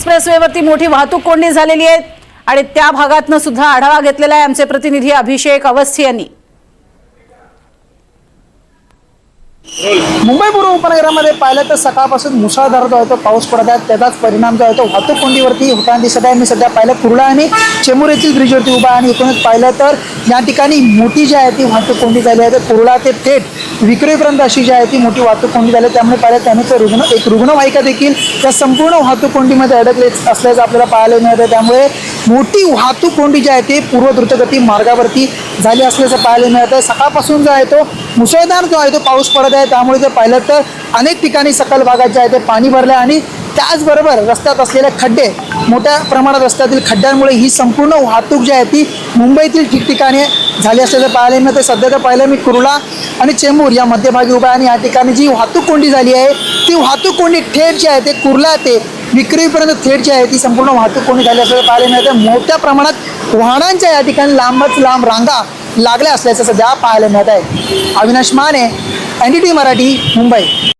एक्सप्रेसवेवरती मोठी वाहतूक कोंडी झालेली आहे आणि त्या भागातनं सुद्धा आढावा घेतलेला आहे आमचे प्रतिनिधी अभिषेक अवस्थी यांनी. मुंबई पूर्व उपनगरामध्ये पाहिलं तर सकाळपासून मुसळधार जो आहे तो पाऊस पडत आहे. त्याचाच परिणाम जो आहे तो वाहतूक कोंडीवरती होताना दिसत आहे. मी सध्या पाहिलं कुर्ला आणि चेंबूर येथील ब्रिजवरती उभा आणि एकूणच पाहिलं तर या ठिकाणी मोठी जी आहे ती वाहतूक कोंडी झाली आहे. तर कुर्ला ते थेट विक्रीपर्यंत अशी जी आहे ती मोठी वाहतूक कोंडी झाली आहे. त्यामुळे पाहिलं त्याने ते रुग्ण एक रुग्णवाहिका देखील त्या संपूर्ण वाहतूक कोंडीमध्ये अडकले असल्याचं आपल्याला पाहायला मिळतं त्यामुळे मोठी वाहतूक कोंडी जी आहे ती पूर्व द्रुतगती मार्गावरती झाली असल्याचं पाहायला मिळत आहे सकाळपासून जो आहे तो मुसळधार जो आहे तो पाऊस पडत आहे. त्यामुळे जर पाहिलं तर अनेक ठिकाणी सकल भागात जे आहे ते पाणी भरलं आहे आणि त्याचबरोबर रस्त्यात असलेले खड्डे मोठ्या प्रमाणात रस्त्यातील खड्ड्यांमुळे ही संपूर्ण वाहतूक जी आहे ती मुंबईतील ठिकठिकाणी झाली असल्याचं पाहायला मिळतं. सध्या तर पाहिलं मी कुर्ला आणि चेंबूर या मध्यभागी उभा आणि या ठिकाणी जी वाहतूक कोंडी झाली आहे ती वाहतूक कोंडी थेट जी आहे ते कुर्ला ते विक्रीपर्यंत थेट जी आहे ती संपूर्ण वाहतूक कोणी झाली असल्याचं पाहायला मिळतं. मोठ्या प्रमाणात वाहनांच्या या ठिकाणी लांबच लांब रांगा लागल्या असल्याचं सध्या पाहायला मिळत आहे. Avinash Mane N D T Marathi Mumbai.